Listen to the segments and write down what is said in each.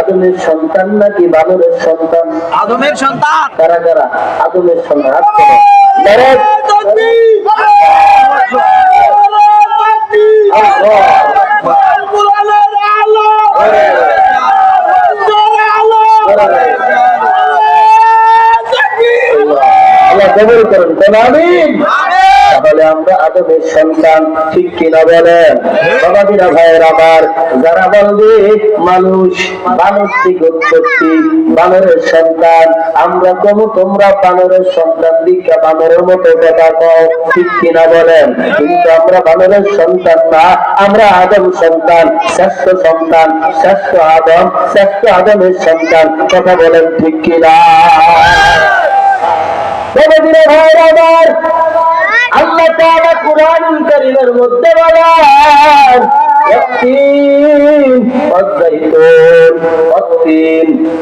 আদমের সন্তান নাকি বানরের সন্তান? আদমের সন্তান? কারা কারা? আদমের সন্তান। আল্লাহ কবুল করুন। কোন আমিন। তাহলে আমরা আদমের সন্তান, ঠিক কিনা বলেন? বাবাদিরা ভাইয়ের আবার যারা বলবে, মানুষ বানস্তিক উৎপত্তি বানরের সন্তান, আমরা কম, তোমরা বানরের সন্তান দীক্ষা বানরের মতো কথা কও, ঠিক কিনা বলেন? কিন্তু আমরা বানরের সন্তান না, আমরা আদম সন্তান, শ্রেষ্ঠ সন্তান, শ্রেষ্ঠ আদম, শ্রেষ্ঠ আদমের সন্তান, কথা বলেন ঠিক কিনা? ভাইয়ের আবার আল্লাহ তাআলা কুরআনুল কারীমের মধ্যে বলেন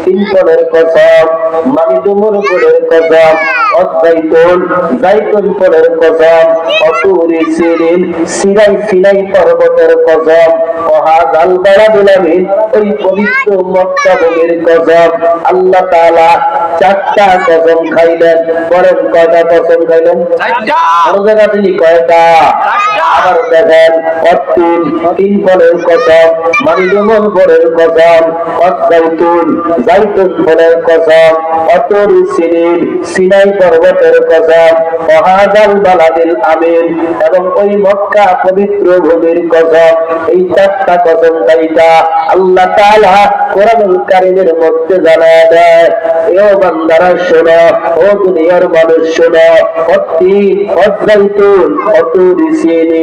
তিন ফলের কসম মানে ডুমুর ফলের কসম ওয়াজ্জাইতুন জাইতুন ফলের কসম অতুরি সিরিন সিরাই পর্বতের কসম ওই পবিত্র মক্কা ভূমির কসম আল্লাহ তাআলা চারটা কসম খাইলেন পরের কয়টা কসম খাইলেন? চারটা। আরও কয়টা? দেখেন তিন ফলের কসম মানিডুমন ফলের কসম ফলের কসম সিনাই পর্বতের কসম, মহাজাল বালাদিল আমিন, এবং ওই মক্কা পবিত্র ভূমির কসম। এই চারটা কসম কাইটা আল্লাহ তাআলা কোরআনুল কারীমের মধ্যে জানায় দেয়। এও বান্দারা শোনো, ও দুনিয়ার মানুষ শোনো, অতি, অজাইতুন, অতুরি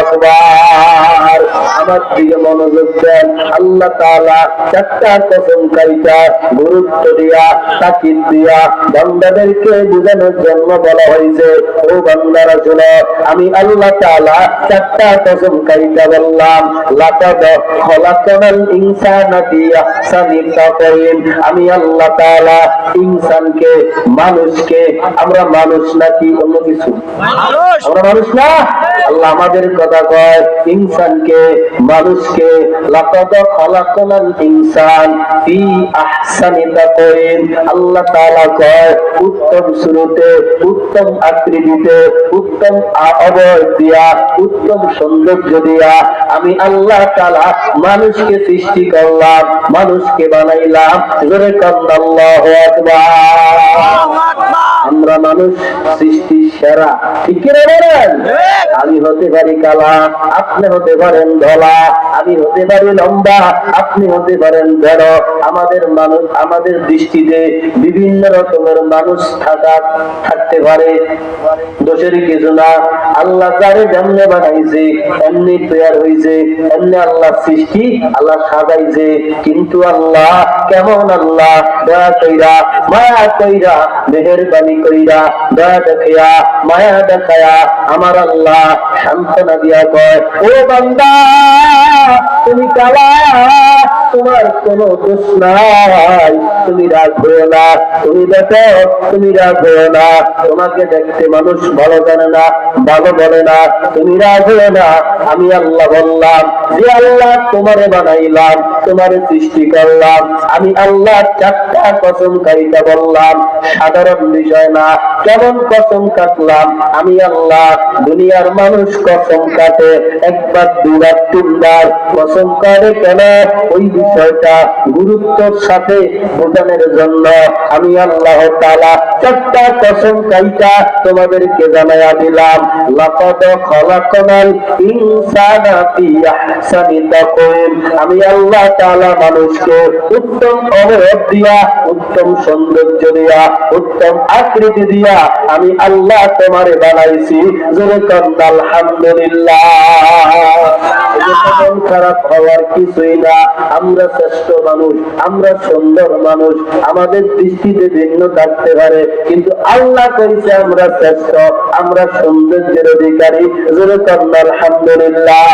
আকবার। আমার দিকে মনোযোগ দেন। আল্লাহ তাআলা চারটা কসম কাইটা গুরুত্ব দিয়া, তাকিদ দিয়া বান্দাদেরকে বোঝানোর জন্য বলা হয়েছে, ও আমি আল্লাহ তাআলা চারটা কসম কাইটা বললাম, লাকাদ খলাকনাল ইনসানা আমি আল্লাহ ইনসানকে, মানুষকে, আমরা মানুষ নাকি অন্য কিছু? আমরা মানুষ না? আল্লাহ আমাদের কথা কয় ইনসানকে মানুষকে লাকাদ খালাকনাল ইনসান ফি আহসানি আল্লাহ তাআলা কয় উত্তম শুরুতে উত্তম আকৃতিতে উত্তম অবয়ব দিয়া উত্তম সৌন্দর্য দিয়া আমি আল্লাহ তাআলা মানুষকে সৃষ্টি করলাম মানুষকে বানাইলাম। জোরে আকবার। মানুষ সৃষ্টি সেরা। ঠিক কি বলেন? আমি হতে পারি কালা আপনি হতে পারেন ধলা আমি হতে পারি লম্বা আপনি হতে পারেন বড়। আমাদের মানুষ আমাদের দৃষ্টিতে বিভিন্ন রকমের মানুষ থাকা থাকতে পারে। দোষের কিছু না। আল্লাহ যারে যেমনে বানাইছে এমনি তৈরি হয়েছে এমনি আল্লাহ সৃষ্টি আল্লাহ সাজাইছে। কিন্তু আল্লাহ কেমন আল্লাহ? দয়া কইরা মায়া কইরা মেহেরবানি কইরা দয়া দেখিয়া মায়া দেখায়া আমার আল্লাহ সান্ত্বনা দিয়া কয়, ও বান্দা, তুমি কালা, তোমার কোনো দোষ নাই। তুমি রাগ হয়েও না। তুমি দেখো, তুমি রাগ হয়েও না। তোমাকে দেখতে মানুষ ভালো জানে না, ভালো বলে না। তুমি রাগ হয়েও না, আমি আল্লাহ বললাম, যে আল্লাহ তোমারে বানাইলাম, তোমারে সৃষ্টি করলাম, আমি আল্লাহ চারটা কসম কারিতা বললাম, সাধারণ বিষয় না, কেমন কসম কাটলাম, আমি আল্লাহ দুনিয়ার মানুষ কসম কাটে, একবার, দুবার, তিনবার, কসম কাটে কেন? ওই বিষয়টা গুরুত্বর সাথে বোঝানোর জন্য আমি আল্লাহ তাআলা চারটা কসম কাইটা তোমাদেরকে জানাইয়া দিলাম। লাকাদ খলাকনাল ইনসানা আমি আল্লাহ তাআলা মানুষকে উত্তম অবয়ব দিয়া, উত্তম সৌন্দর্য দিয়া, উত্তম আকৃতি দিয়া আমি আল্লাহ তোমারে বানাইছি। জোরে আলহামদুলিল্লাহ। খারাপ হওয়ার কিছুই না। আমরা শ্রেষ্ঠ মানুষ, আমরা সুন্দর মানুষ। আমাদের দৃষ্টিতে ভিন্ন থাকতে পারে। কিন্তু আল্লাহ করেছে আমরা শ্রেষ্ঠ, আমরা সৌন্দর্যের অধিকারী। জোরে আলহামদুলিল্লাহ।